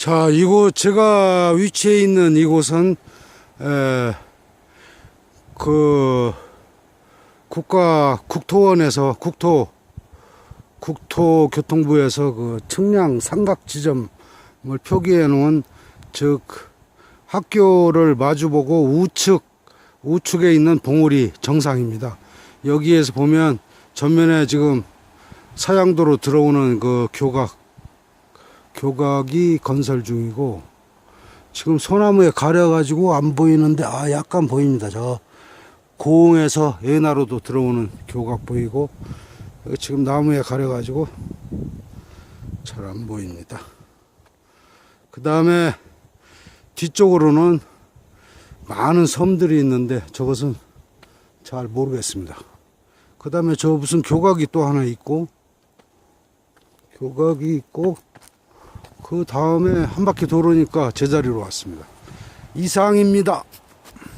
자, 이곳 제가 위치해 있는 이곳은 에, 그 국가 국토원에서 국토 국토교통부에서 그 청량 삼각 지점을 표기해 놓은 즉 학교를 마주보고 우측 우측에 있는 봉우리 정상입니다. 여기에서 보면 전면에 지금 사양도로 들어오는 그 교각 교각이 건설 중이고 지금 소나무에 가려가지고 안 보이는데 아 약간 보입니다. 저 고흥에서 예나로도 들어오는 교각 보이고 지금 나무에 가려가지고 잘 안 보입니다. 그 다음에 뒤쪽으로는 많은 섬들이 있는데 저것은 잘 모르겠습니다. 그 다음에 저 무슨 교각이 또 하나 있고 교각이 있고 그 다음에 한 바퀴 돌으니까 제자리로 왔습니다. 이상입니다.